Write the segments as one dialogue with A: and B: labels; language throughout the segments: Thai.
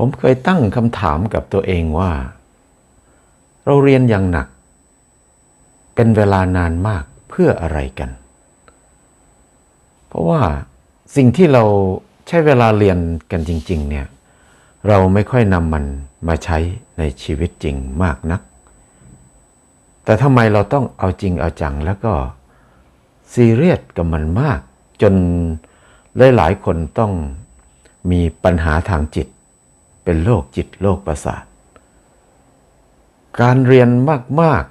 A: ผมเคยตั้งคำถามกับตัวเองว่า เราเรียนอย่างหนัก เป็นเวลานานมากเพื่ออะไรกัน เพราะว่าสิ่งที่เราใช้เวลาเรียนกันจริง ๆ เนี่ย เราไม่ค่อยนำมันมาใช้ในชีวิตจริงมากนัก แต่ทำไมเราต้องเอาจริงเอาจังแล้วก็ซีเรียสกับมันมาก จนหลายๆคนต้องมีปัญหาทางจิต เป็นโรคจิตโรคประสาท การเรียนมาก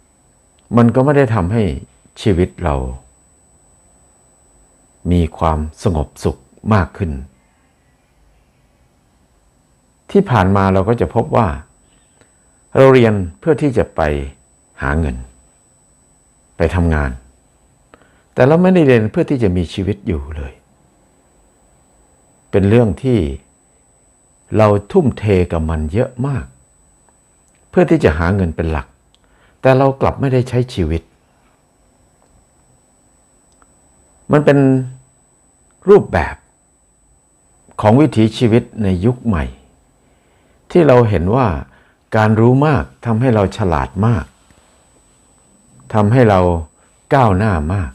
A: ๆ มันก็ไม่ได้ทำให้ชีวิตเรา มีความสงบสุขมากขึ้น ที่ผ่านมาเราก็จะพบว่า เราเรียนเพื่อที่จะไปหาเงิน ไปทำงาน แต่เราไม่ได้เรียนเพื่อที่จะมีชีวิตอยู่เลย เป็นเรื่องที่ เราทุ่มเทกับมันเยอะมาก เพื่อที่จะหาเงินเป็นหลัก แต่เรากลับไม่ได้ใช้ชีวิต มันเป็นรูปแบบของวิถีชีวิตในยุคใหม่ ที่เราเห็นว่าการรู้มากทำให้เราฉลาดมากทำให้เราก้าวหน้ามาก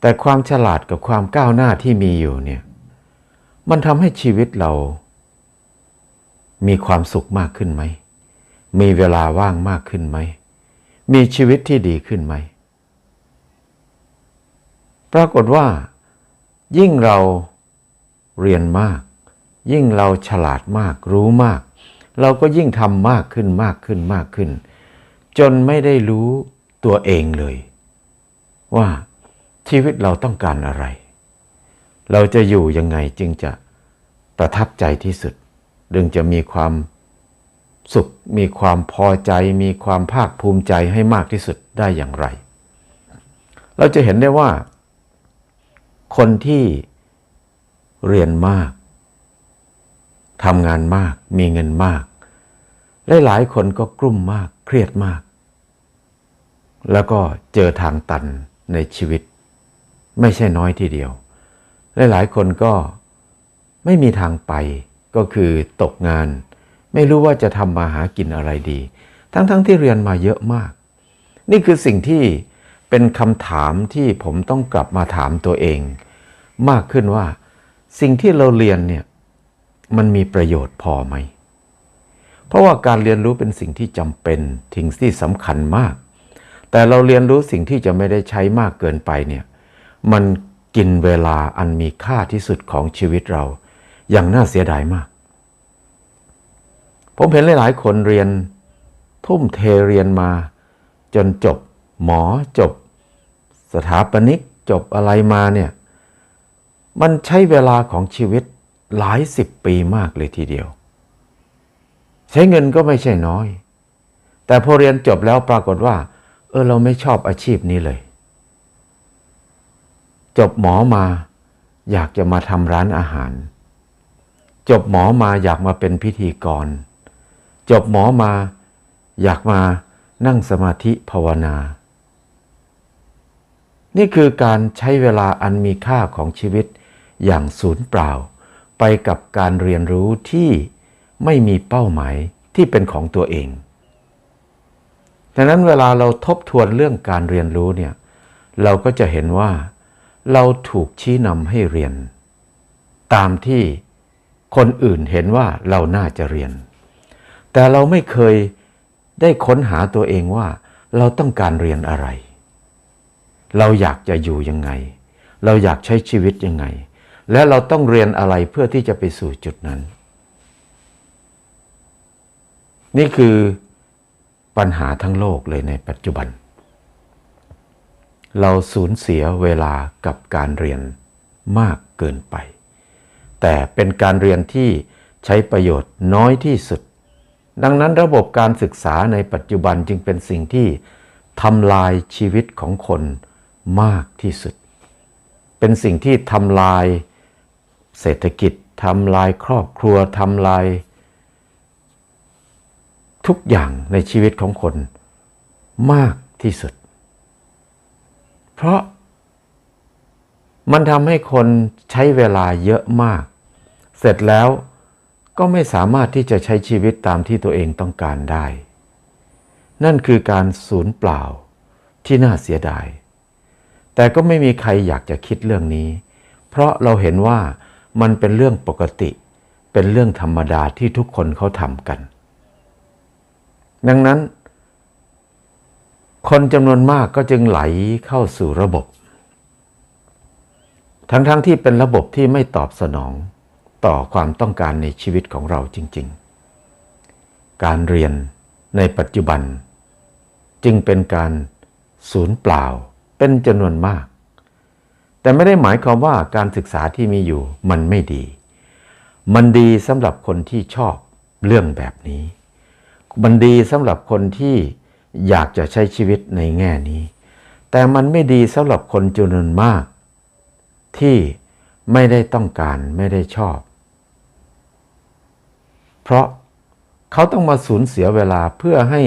A: แต่ความฉลาดกับความก้าวหน้าที่มีอยู่เนี่ย มันทำให้ชีวิตเรา มีความสุขมากขึ้นไหม มีเวลาว่างมากขึ้นไหม มีชีวิตที่ดีขึ้นไหม ปรากฏว่า ยิ่งเราเรียนมาก ยิ่งเราฉลาดมาก รู้มาก เราก็ยิ่งทำมากขึ้นมากขึ้นมากขึ้น จนไม่ได้รู้ตัวเองเลย ว่าชีวิตเราต้องการอะไร เราจะอยู่ยังไงจึงจะประทับใจที่สุดดึงจะมีความสุข มีความพอใจ มีความภาคภูมิใจให้มากที่สุดได้อย่างไร เราจะเห็นได้ว่า คนที่เรียนมากทำงานมาก มีเงินมาก หลายๆคนก็กลุ้มมาก เครียดมาก แล้วก็เจอทางตันในชีวิต ไม่ใช่น้อยทีเดียว หลายคนก็ไม่มีทางไปก็คือตกงาน ไม่รู้ว่าจะทำมาหากินอะไรดี ทั้งๆทที่เรียนมาเยอะมาก นี่คือสิ่งที่เป็นคำถามที่ผมต้องกลับมาถามตัวเอง มากขึ้นว่า สิ่งที่เราเรียนเนี่ยมันมีประโยชน์พอไหม เพราะว่าการเรียนรู้เป็นสิ่งที่จำเป็นทิ้งที่สำคัญมาก แต่เราเรียนรู้สิ่งที่จะไม่ได้ใช้มากเกินไปเนี่ยมัน กินเวลาอันมีค่าที่สุดของชีวิตเรา อย่างน่าเสียดายมาก ผมเห็นหลายๆ คนเรียน ทุ่มเทเรียนมา จนจบ หมอจบ สถาปนิกจบอะไรมาเนี่ย มันใช้เวลาของชีวิตหลายสิบปีมากเลยทีเดียว ใช้เงินก็ไม่ใช่น้อย แต่พอเรียนจบแล้วปรากฏว่า เออเราไม่ชอบอาชีพนี้เลย จบหมอมาอยากจะมาทำร้านอาหาร จบหมอมาอยากมาเป็นพิธีกร จบหมอมาอยากมานั่งสมาธิภาวนา นี่คือการใช้เวลาอันมีค่าของชีวิตอย่างสูญเปล่า ไปกับการเรียนรู้ที่ไม่มีเป้าหมายที่เป็นของตัวเองดังนั้นเวลาเราทบทวนเรื่องการเรียนรู้เนี่ยเราก็จะเห็นว่า เราถูกชี้นำให้เรียน ตามที่คนอื่นเห็นว่าเราน่าจะเรียน แต่เราไม่เคยได้ค้นหาตัวเองว่า เราต้องการเรียนอะไร เราอยากจะอยู่ยังไง เราอยากใช้ชีวิตยังไง และเราต้องเรียนอะไรเพื่อที่จะไปสู่จุดนั้น นี่คือปัญหาทั้งโลกเลยในปัจจุบัน เราสูญเสียเวลากับการเรียนมากเกินไป แต่เป็นการเรียนที่ใช้ประโยชน์น้อยที่สุด ดังนั้นระบบการศึกษาในปัจจุบันจึงเป็นสิ่งที่ทำลายชีวิตของคนมากที่สุด เป็นสิ่งที่ทำลายเศรษฐกิจทำลายครอบครัวทำลาย ทุกอย่างในชีวิตของคนมากที่สุด เพราะมันทำให้คนใช้เวลาเยอะมาก เสร็จแล้วก็ไม่สามารถที่จะใช้ชีวิตตามที่ตัวเองต้องการได้ นั่นคือการสูญเปล่าที่น่าเสียดาย แต่ก็ไม่มีใครอยากจะคิดเรื่องนี้ เพราะเราเห็นว่ามันเป็นเรื่องปกติ เป็นเรื่องธรรมดาที่ทุกคนเขาทำกัน ดังนั้น คนจำนวนมากก็จึงไหลเข้าสู่ระบบ ทั้งๆทที่เป็นระบบที่ไม่ตอบสนองต่อความต้องการในชีวิตของเราจริง ๆ การเรียนในปัจจุบัน จึงเป็นการสูญเปล่าเป็นจำนวนมาก แต่ไม่ได้หมายความว่าการศึกษาที่มีอยู่มันไม่ดี มันดีสำหรับคนที่ชอบเรื่องแบบนี้ มันดีสำหรับคนที่ อยากจะใช้ชีวิตในแง่นี้ แต่มันไม่ดีสำหรับคนจำนวนมาก ที่ไม่ได้ต้องการไม่ได้ชอบ เพราะเขาต้องมาสูญเสียเวลาเพื่อให้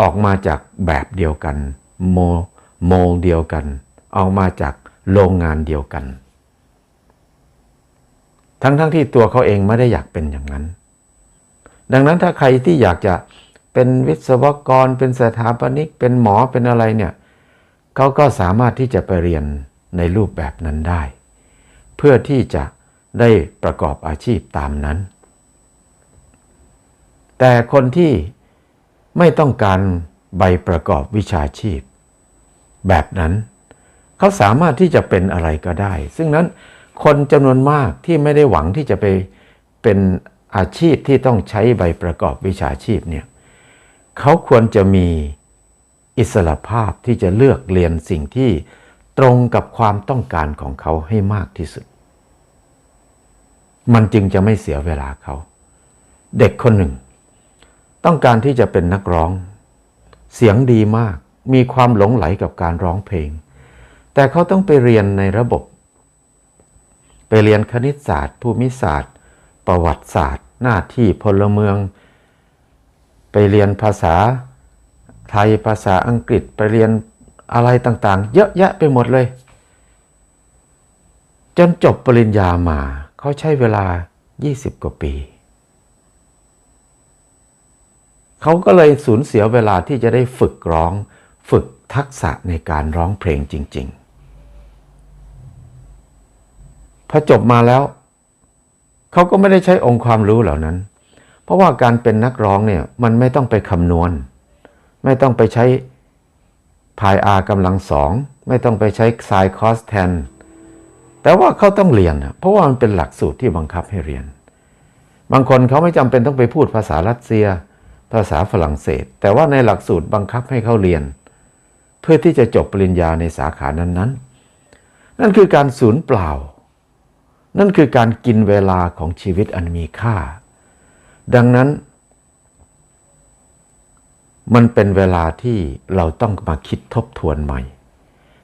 A: ออกมาจากแบบเดียวกันโมโมเดียวกัน ออกมาจากโรงงานเดียวกัน ทั้งๆทที่ตัวเขาเองไม่ได้อยากเป็นอย่างนั้น ดังนั้นถ้าใครที่อยากจะ เป็นวิศวกร เป็นสถาปนิก เป็นหมอเป็นอะไรเนี่ยเขาก็สามารถที่จะไปเรียนในรูปแบบนั้นได้ เพื่อที่จะได้ประกอบอาชีพตามนั้น แต่คนที่ไม่ต้องการใบประกอบวิชาชีพ แบบนั้นเขาสามารถที่จะเป็นอะไรก็ได้ ซึ่งนั้นคนจำนวนมากที่ไม่ได้หวังที่จะไปเป็นอาชีพที่ต้องใช้ใบประกอบวิชาชีพเนี่ย เขาควรจะมีอิสระภาพที่จะเลือกเรียนสิ่งที่ตรงกับความต้องการของเขาให้มากที่สุด มันจึงจะไม่เสียเวลาเขา เด็กคนหนึ่ง ต้องการที่จะเป็นนักร้อง เสียงดีมาก มีความหลงไหลกับการร้องเพลง แต่เขาต้องไปเรียนในระบบ ไปเรียนคณิตศาสตร์ ภูมิศาสตร์ ประวัติศาสตร์ หน้าที่พลเมือง ไปเรียนภาษาไทยภาษาอังกฤษไปเรียนอะไรต่างๆ เยอะแยะไปหมดเลย จนจบปริญญามา เขาใช้เวลา 20 กว่าปี เขาก็เลยสูญเสียเวลาที่จะได้ฝึกร้อง ฝึกทักษะในการร้องเพลงจริง ๆ พอจบมาแล้ว เขาก็ไม่ได้ใช้องค์ความรู้เหล่านั้น เพราะว่าการเป็นนักร้องเนี่ยมันไม่ต้องไปคำนวณ ไม่ต้องไปใช้พายอากำลังสองไม่ต้องไปใช้ไซคอสแทนแต่ว่าเขาต้องเรียน เพราะว่ามันเป็นหลักสูตรที่บังคับให้เรียน บางคนเขาไม่จำเป็นต้องไปพูดภาษารัสเซีย ภาษาฝรั่งเศส แต่ว่าในหลักสูตรบังคับให้เขาเรียน เพื่อที่จะจบปริญญาในสาขานั้นๆ นั่นคือการสูญเปล่า นั่นคือการกินเวลาของชีวิตอันมีค่า ดังนั้น มันเป็นเวลาที่เราต้องมาคิดทบทวนใหม่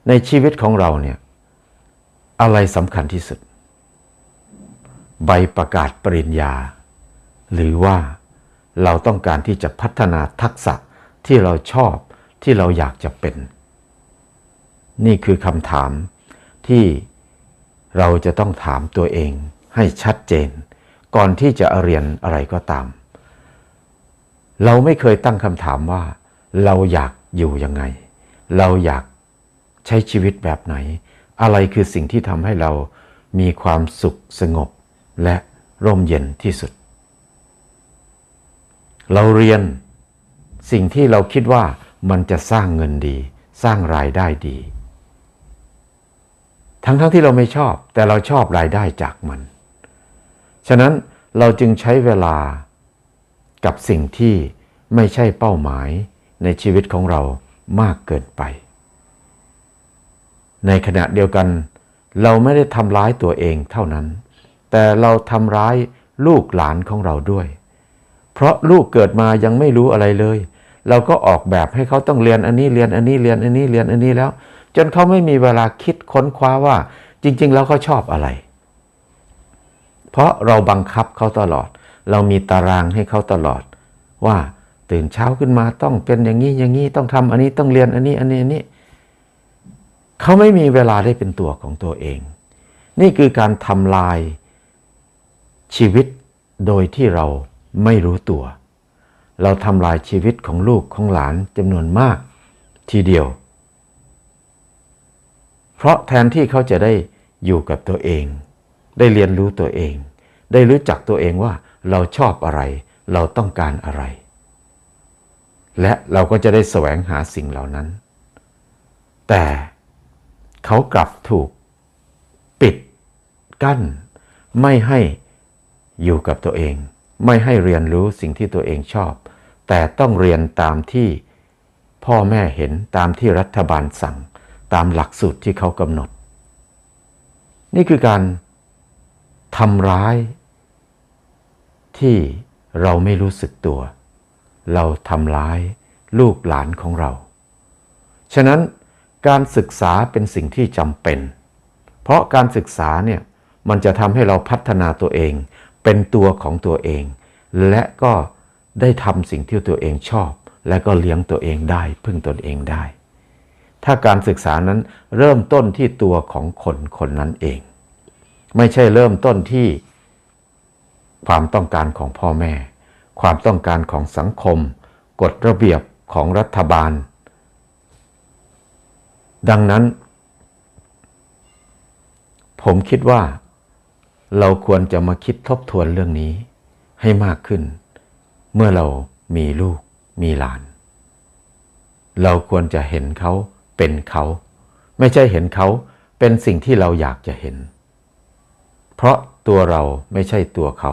A: ในชีวิตของเราเนี่ย อะไรสำคัญที่สุด ใบประกาศปริญญา หรือว่าเราต้องการที่จะพัฒนาทักษะที่เราชอบที่เราอยากจะเป็น นี่คือคำถามที่เราจะต้องถามตัวเองให้ชัดเจน ก่อนที่จะเรียนอะไรก็ตาม เราไม่เคยตั้งคำถามว่า เราอยากอยู่ยังไง เราอยากใช้ชีวิตแบบไหน อะไรคือสิ่งที่ทำให้เรามีความสุขสงบและร่มเย็นที่สุด เราเรียนสิ่งที่เราคิดว่ามันจะสร้างเงินดี สร้างรายได้ดี ทั้งๆทที่เราไม่ชอบแต่เราชอบรายได้จากมัน ฉะนั้นเราจึงใช้เวลากับสิ่งที่ไม่ใช่เป้าหมายในชีวิตของเรามากเกินไป ในขณะเดียวกัน เราไม่ได้ทำร้ายตัวเองเท่านั้น แต่เราทำร้ายลูกหลานของเราด้วย เพราะลูกเกิดมายังไม่รู้อะไรเลย เราก็ออกแบบให้เขาต้องเรียนอันนี้เรียนอันนี้เรียนอันนี้เรียนอันนี้แล้ว จนเขาไม่มีเวลาคิดค้นคว้าว่า จริง ๆ แล้วเขาชอบอะไร เพราะเราบังคับเขาตลอด เรามีตารางให้เขาตลอด ว่าตื่นเช้าขึ้นมาต้องเป็นอย่างนี้อย่างนี้ต้องทำอันนี้ต้องเรียนอันนี้อันนี้อันนี้เขาไม่มีเวลาได้เป็นตัวของตัวเอง นี่คือการทำลายชีวิตโดยที่เราไม่รู้ตัว เราทำลายชีวิตของลูกของหลานจำนวนมากทีเดียว เพราะแทนที่เขาจะได้อยู่กับตัวเอง ได้เรียนรู้ตัวเอง ได้รู้จักตัวเองว่าเราชอบอะไร เราต้องการอะไร และเราก็จะได้แสวงหาสิ่งเหล่านั้น แต่เขากลับถูกปิดกั้น ไม่ให้อยู่กับตัวเอง ไม่ให้เรียนรู้สิ่งที่ตัวเองชอบ แต่ต้องเรียนตามที่พ่อแม่เห็นตามที่รัฐบาลสั่ง ตามหลักสูตรที่เขากำหนด นี่คือการ ทำร้าย ที่เราไม่รู้สึกตัว เราทำร้ายลูกหลานของเรา ฉะนั้นการศึกษาเป็นสิ่งที่จำเป็น เพราะการศึกษาเนี่ยมันจะทำให้เราพัฒนาตัวเอง เป็นตัวของตัวเอง และก็ได้ทำสิ่งที่ตัวเองชอบ และก็เลี้ยงตัวเองได้ พึ่งตนเองได้ ถ้าการศึกษานั้นเริ่มต้นที่ตัวของคนคนนั้นเอง ไม่ใช่เริ่มต้นที่ ความต้องการของพ่อแม่ ความต้องการของสังคม กฎระเบียบของรัฐบาล ดังนั้น ผมคิดว่า เราควรจะมาคิดทบทวนเรื่องนี้ให้มากขึ้น เมื่อเรามีลูกมีหลาน เราควรจะเห็นเขาเป็นเขา ไม่ใช่เห็นเขาเป็นสิ่งที่เราอยากจะเห็น เพราะตัวเราไม่ใช่ตัวเขา